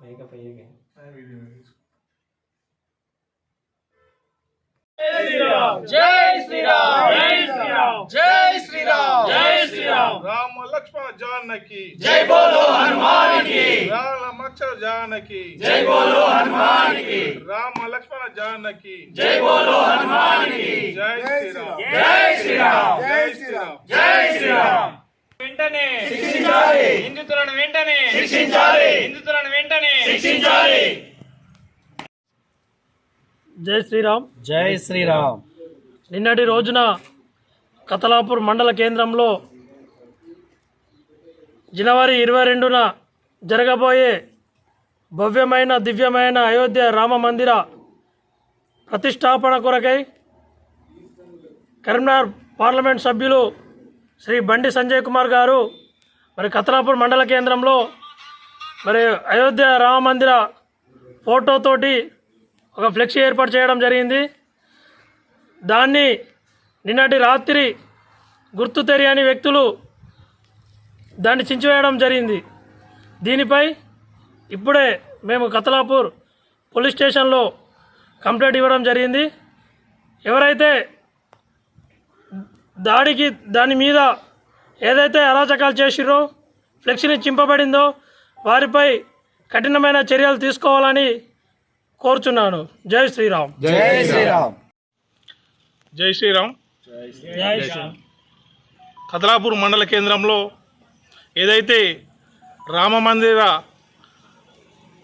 పైగా పైగా జై శ్రీరామ్ జై శ్రీరామ్ జై శ్రీరామ్ జై శ్రీరామ్ రామ లక్ష్మణ జానకి జై బోలో హనుమాన్కి రామ లక్ష్మణ జానకి జై బోలో హనుమాన్కి రామ లక్ష్మణ జానకి జై బోలో హనుమాన్కి జై శ్రీరామ్ జై శ్రీరామ్ జై శ్రీరామ్ జై శ్రీరామ్ వెంటనే. శిక్షించాలి. హిందుతులను వెంటనే. శిక్షించాలి. హిందుతులను వెంటనే. శిక్షించాలి. జై శ్రీరామ్. జై శ్రీరామ్. నిన్నటి రోజున కతలాపూర్ మండల కేంద్రంలో జనవరి ఇరవై రెండున జరగబోయే భవ్యమైన దివ్యమైన అయోధ్య రామ మందిర ప్రతిష్టాపన కొరకై కరీంనగర్ పార్లమెంట్ సభ్యులు శ్రీ బండి సంజయ్ కుమార్ గారు మరి కతలాపూర్ మండల కేంద్రంలో మరి అయోధ్య రామ మందిర ఫోటోతోటి ఒక ఫ్లెక్సీ ఏర్పాటు చేయడం జరిగింది. దాన్ని నిన్నటి రాత్రి గుర్తు తెలియని వ్యక్తులు దాన్ని చించివేయడం జరిగింది. దీనిపై ఇప్పుడే మేము కతలాపూర్ పోలీస్ స్టేషన్లో కంప్లైంట్ ఇవ్వడం జరిగింది. ఎవరైతే దాడికి దాని మీద ఏదైతే అరాచకాలు చేసిరో ఫ్లెక్సీని చింపబడిందో వారిపై కఠినమైన చర్యలు తీసుకోవాలని కోరుచున్నాను. జై శ్రీరామ్. జై శ్రీరామ్. జై శ్రీరామ్. జై శ్రీరామ్. కదలాపూర్ మండల కేంద్రంలో ఏదైతే రామ మందిర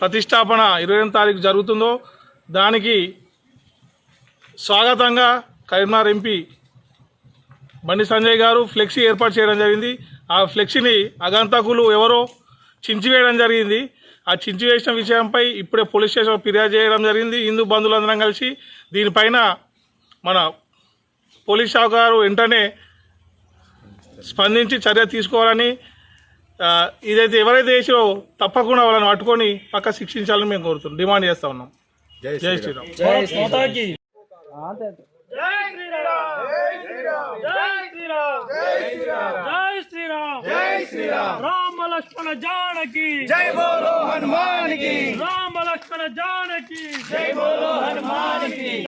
ప్రతిష్టాపన ఇరవై ఎనిమిది తారీఖు జరుగుతుందో దానికి స్వాగతంగా కరీంనగర్ ఎంపీ బండి సంజయ్ గారు ఫ్లెక్సీ ఏర్పాటు చేయడం జరిగింది. ఆ ఫ్లెక్సీని అగంతకులు ఎవరో చించివేయడం జరిగింది. ఆ చించివేసిన విషయంపై ఇప్పుడే పోలీస్ స్టేషన్ ఫిర్యాదు చేయడం జరిగింది. హిందూ బంధువులందరం కలిసి దీనిపైన మన పోలీస్ శాఖ గారు వెంటనే స్పందించి చర్య తీసుకోవాలని ఇదైతే ఎవరైతే చేసిరో తప్పకుండా వాళ్ళని పట్టుకొని పక్క శిక్షించాలని మేము కోరుతున్నాం. డిమాండ్ చేస్తా ఉన్నాం. జై శ్రీరామ్. జై మాతాకి జై శ్రీరామ్ జై శ్రీరామ్ రామ లక్ష్మణ జానకి జై బోలో హనుమాన్కి రామ లక్ష్మణ జానకి జై బోలో హనుమాన్కి